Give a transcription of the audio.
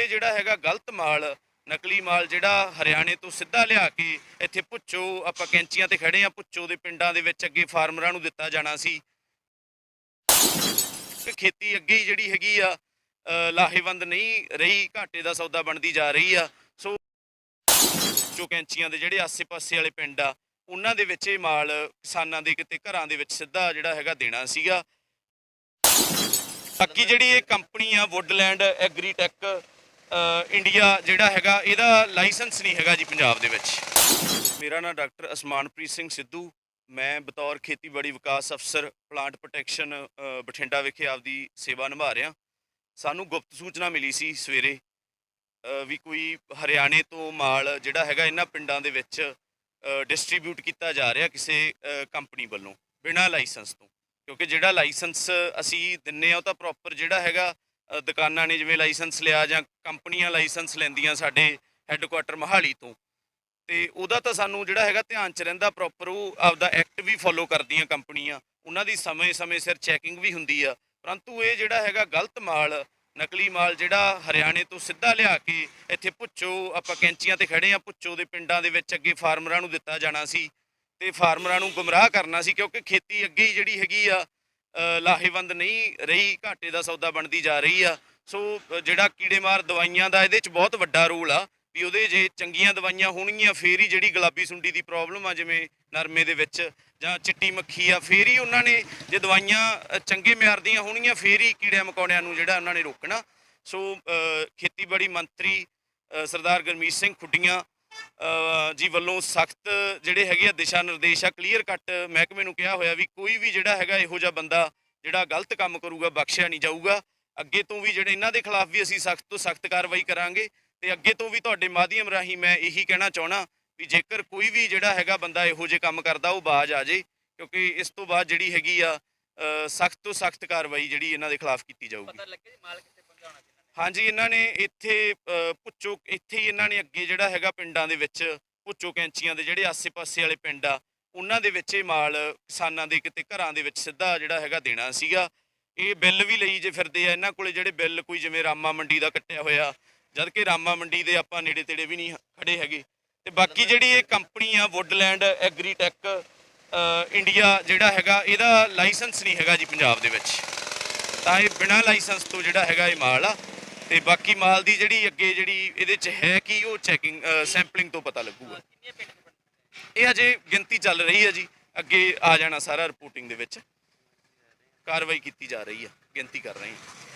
ਇਹ ਜਿਹੜਾ ਹੈਗਾ ਗਲਤ ਮਾਲ, ਨਕਲੀ ਮਾਲ ਜਿਹੜਾ ਹਰਿਆਣੇ ਤੋਂ ਸਿੱਧਾ ਲਿਆ ਕੇ ਇੱਥੇ ਪੁੱਚੋ ਆਪਾਂ ਕੈਂਚੀਆਂ ਤੇ ਖੜੇ ਆ ਪੁੱਚੋ ਦੇ ਪਿੰਡਾਂ ਦੇ ਵਿੱਚ ਅੱਗੇ ਫਾਰਮਰਾਂ ਨੂੰ ਦਿੱਤਾ ਜਾਣਾ ਸੀ। ਖੇਤੀ ਅੱਗੇ ਜਿਹੜੀ ਹੈਗੀ ਆ ਲਾਹੇਵੰਦ ਨਹੀਂ ਰਹੀ, ਘਾਟੇ ਦਾ ਸੌਦਾ ਬਣਦੀ ਜਾ ਰਹੀ ਆ। ਸੋ ਜੋ ਕੈਂਚੀਆਂ ਦੇ ਜਿਹੜੇ ਆਸੇ-ਪਾਸੇ ਵਾਲੇ ਪਿੰਡ ਆ, ਉਹਨਾਂ ਦੇ ਵਿੱਚ ਇਹ ਮਾਲ ਕਿਸਾਨਾਂ ਦੇ ਕਿਤੇ ਘਰਾਂ ਦੇ ਵਿੱਚ ਸਿੱਧਾ ਜਿਹੜਾ ਹੈਗਾ ਦੇਣਾ ਸੀਗਾ। ਬਾਕੀ ਜਿਹੜੀ ਇਹ ਕੰਪਨੀ ਆ, ਵੁੱਡਲੈਂਡ ਐਗਰੀਟੈਕ ਇੰਡੀਆ ਜਿਹੜਾ ਹੈਗਾ, ਇਹਦਾ ਲਾਇਸੈਂਸ ਨਹੀਂ ਹੈਗਾ ਜੀ ਪੰਜਾਬ ਦੇ ਵਿੱਚ। ਮੇਰਾ ਨਾਮ ਡਾਕਟਰ ਅਸਮਾਨਪ੍ਰੀਤ ਸਿੰਘ ਸਿੱਧੂ। ਮੈਂ ਬਤੌਰ ਖੇਤੀਬਾੜੀ ਵਿਕਾਸ ਅਫਸਰ ਪਲਾਂਟ ਪ੍ਰੋਟੈਕਸ਼ਨ ਬਠਿੰਡਾ ਵਿਖੇ ਆਪਦੀ ਸੇਵਾ ਨਿਭਾ ਰਿਹਾ। ਸਾਨੂੰ ਗੁਪਤ ਸੂਚਨਾ ਮਿਲੀ ਸੀ ਸਵੇਰੇ ਵੀ ਕੋਈ ਹਰਿਆਣੇ ਤੋਂ ਮਾਲ ਜਿਹੜਾ ਹੈਗਾ ਇਹਨਾਂ ਪਿੰਡਾਂ ਦੇ ਵਿੱਚ ਡਿਸਟ੍ਰੀਬਿਊਟ ਕੀਤਾ ਜਾ ਰਿਹਾ ਕਿਸੇ ਕੰਪਨੀ ਵੱਲੋਂ, ਬਿਨਾਂ ਲਾਇਸੈਂਸ ਤੋਂ। ਕਿਉਂਕਿ ਜਿਹੜਾ ਲਾਇਸੈਂਸ ਅਸੀਂ ਦਿੰਨੇ ਆ ਉਹ ਤਾਂ ਪ੍ਰੋਪਰ ਜਿਹੜਾ ਹੈਗਾ ਦੁਕਾਨਾਂ ਨੇ ਜਿਵੇਂ ਲਾਇਸੈਂਸ ਲਿਆ ਜਾਂ ਕੰਪਨੀਆਂ ਲਾਇਸੈਂਸ ਲੈਂਦੀਆਂ ਸਾਡੇ ਹੈੱਡਕੁਆਟਰ ਮਹਾਲੀ ਤੋਂ। ਤੇ ਉਹਦਾ ਤਾਂ ਸਾਨੂੰ ਜਿਹੜਾ ਹੈਗਾ ਧਿਆਨ ਚ ਰਹਿੰਦਾ ਪ੍ਰੋਪਰ ਉਹ ਆਪਦਾ ਐਕਟ ਵੀ ਫੋਲੋ ਕਰਦੀਆਂ ਕੰਪਨੀਆਂ। ਉਹਨਾਂ ਦੀ ਸਮੇਂ-ਸਮੇਂ ਸਿਰ ਚੈਕਿੰਗ ਵੀ ਹੁੰਦੀ ਆ। ਪਰੰਤੂ ਇਹ ਜਿਹੜਾ ਹੈਗਾ ਗਲਤ ਮਾਲ, ਨਕਲੀ ਮਾਲ ਜਿਹੜਾ ਹਰਿਆਣੇ ਤੋਂ ਸਿੱਧਾ ਲਿਆ ਕੇ ਇੱਥੇ ਪੁੱਚੋ ਆਪਾਂ ਕੈਂਚੀਆਂ ਤੇ ਖੜੇ ਆ ਪੁੱਚੋ ਦੇ ਪਿੰਡਾਂ ਦੇ ਵਿੱਚ ਅੱਗੇ ਫਾਰਮਰਾਂ ਨੂੰ ਦਿੱਤਾ ਜਾਣਾ ਸੀ। ਤੇ ਫਾਰਮਰਾਂ ਨੂੰ ਗੁੰਮਰਾਹ ਕਰਨਾ ਸੀ ਕਿਉਂਕਿ ਖੇਤੀ ਅੱਗੇ ਹੀ ਜਿਹੜੀ ਹੈਗੀ ਆ ਲਾਹੇਵੰਦ ਨਹੀਂ ਰਹੀ, ਘਾਟੇ ਦਾ ਸੌਦਾ ਬਣਦੀ ਜਾ ਰਹੀ ਆ। ਸੋ ਜਿਹੜਾ ਕੀੜੇਮਾਰ ਦਵਾਈਆਂ ਦਾ ਇਹਦੇ ਚ ਬਹੁਤ ਵੱਡਾ ਰੋਲ ਆ, ਵੀ ਉਹਦੇ ਜੇ ਚੰਗੀਆਂ ਦਵਾਈਆਂ ਹੋਣਗੀਆਂ, ਫੇਰ ਹੀ ਜਿਹੜੀ ਗੁਲਾਬੀ ਸੁੰਡੀ ਦੀ ਪ੍ਰੋਬਲਮ ਆ, ਜਿਵੇਂ ਨਰਮੇ ਦੇ ਵਿੱਚ ਜਾਂ ਚਿੱਟੀ ਮੱਖੀ ਆ, ਫੇਰ ਹੀ ਉਹਨਾਂ ਨੇ ਜੇ ਦਵਾਈਆਂ ਚੰਗੇ ਮਿਆਰ ਦੀਆਂ ਹੋਣਗੀਆਂ, ਫੇਰ ਹੀ ਕੀੜਿਆਂ ਮਕੌੜਿਆਂ ਨੂੰ ਜਿਹੜਾ ਉਹਨਾਂ ਨੇ ਰੋਕਣਾ। ਸੋ ਖੇਤੀਬਾੜੀ ਮੰਤਰੀ ਸਰਦਾਰ ਗਰਮੀਤ ਸਿੰਘ ਖੁੱਡੀਆਂ ਜੀ ਵੱਲੋਂ ਸਖਤ ਜਿਹੜੇ ਹੈਗੇ ਆ ਦਿਸ਼ਾ ਨਿਰਦੇਸ਼ ਆ ਕਲੀਅਰ ਕੱਟ ਮਹਿਕਮੇ ਨੂੰ ਕਿਹਾ ਹੋਇਆ ਵੀ ਕੋਈ ਵੀ ਜਿਹੜਾ ਹੈਗਾ ਇਹੋ ਜਿਹਾ ਬੰਦਾ ਜਿਹੜਾ ਗਲਤ ਕੰਮ ਕਰੂਗਾ, ਬਖਸ਼ਿਆ ਨਹੀਂ ਜਾਊਗਾ। ਅੱਗੇ ਤੋਂ ਵੀ ਜਿਹੜੇ ਇਹਨਾਂ ਦੇ ਖਿਲਾਫ ਵੀ ਅਸੀਂ ਸਖਤ ਤੋਂ ਸਖਤ ਕਾਰਵਾਈ ਕਰਾਂਗੇ ਤੇ ਅੱਗੇ ਤੋਂ ਵੀ ਤੁਹਾਡੇ ਮਾਧਿਅਮ ਰਾਹੀਂ ਮੈਂ ਇਹੀ ਕਹਿਣਾ ਚਾਹਣਾ ਵੀ ਜੇਕਰ ਕੋਈ ਵੀ ਜਿਹੜਾ ਹੈਗਾ ਬੰਦਾ ਇਹੋ ਜਿਹੇ ਕੰਮ ਕਰਦਾ, ਉਹ ਬਾਜ ਆ ਜੇ, ਕਿਉਂਕਿ ਇਸ ਤੋਂ ਬਾਅਦ ਜਿਹੜੀ ਹੈਗੀ ਆ ਸਖਤ ਤੋਂ ਸਖਤ ਕਾਰਵਾਈ ਜਿਹੜੀ ਇਹਨਾਂ ਦੇ ਖਿਲਾਫ ਕੀਤੀ ਜਾਊਗੀ। ਪਤਾ ਲੱਗਿਆ ਜੀ ਮਾਲ ਕਿੱਥੇ ਪਹੁੰਚਾਉਣਾ ਸੀ ਇਹਨਾਂ ਨੇ ਹਾਂਜੀ ਇਹਨਾਂ ਨੇ ਇੱਥੇ ਅ, ਪੁੱਚੋ ਇੱਥੇ ਹੀ ਇਹਨਾਂ ਨੇ ਅੱਗੇ ਜਿਹੜਾ ਹੈਗਾ ਪਿੰਡਾਂ ਦੇ ਵਿੱਚ ਪੁੱਚੋ ਕੈਂਚੀਆਂ ਦੇ ਜਿਹੜੇ ਆਸੇ-ਪਾਸੇ ਵਾਲੇ ਪਿੰਡ ਆ ਉਹਨਾਂ ਦੇ ਵਿੱਚ ਇਹ ਮਾਲ ਕਿਸਾਨਾਂ ਦੇ ਕਿਤੇ ਘਰਾਂ ਦੇ ਵਿੱਚ ਸਿੱਧਾ ਜਿਹੜਾ ਹੈਗਾ ਦੇਣਾ ਸੀਗਾ। ਇਹ ਬਿੱਲ ਵੀ ਲਈ ਜੇ ਫਿਰਦੇ ਆ ਇਹਨਾਂ ਕੋਲੇ ਜਿਹੜੇ ਬਿੱਲ ਕੋਈ ਜਿਵੇਂ ਰਾਮਾ ਮੰਡੀ ਦਾ ਕੱਟਿਆ ਹੋਇਆ ਜਦ ਕਿ ਰਾਮਾ ਮੰਡੀ ਦੇ ਆਪਾਂ ਨੇੜੇ ਤੇੜੇ ਵੀ ਨਹੀਂ ਖੜੇ ਹੈਗੇ। ਤੇ ਬਾਕੀ ਜਿਹੜੀ ਇਹ ਕੰਪਨੀ ਆ ਵੁੱਡਲੈਂਡ ਐਗਰੀਟੈਕ ਇੰਡੀਆ ਜਿਹੜਾ ਹੈਗਾ ਇਹਦਾ ਲਾਇਸੈਂਸ ਨਹੀਂ ਹੈਗਾ ਜੀ ਪੰਜਾਬ ਦੇ ਵਿੱਚ। ਤਾਂ ਇਹ ਬਿਨਾਂ ਲਾਇਸੈਂਸ ਤੋਂ ਜਿਹੜਾ ਹੈਗਾ ਇਹ ਮਾਲ ਆ। ਤੇ ਬਾਕੀ ਮਾਲ ਦੀ ਜਿਹੜੀ ਅੱਗੇ ਜਿਹੜੀ ਇਹਦੇ ਚ ਹੈ ਕੀ, ਉਹ ਚੈਕਿੰਗ ਸੈਂਪਲਿੰਗ ਤੋਂ ਪਤਾ ਲੱਗੂਗਾ। ਇਹ ਅਜੇ ਗਿਣਤੀ ਚੱਲ ਰਹੀ ਹੈ ਜੀ। ਅੱਗੇ ਆ ਜਾਣਾ ਸਾਰਾ ਰਿਪੋਰਟਿੰਗ ਦੇ ਵਿੱਚ। ਕਾਰਵਾਈ ਕੀਤੀ ਜਾ ਰਹੀ ਹੈ। ਗਿਣਤੀ ਕਰ ਰਹੇ ਹਾਂ।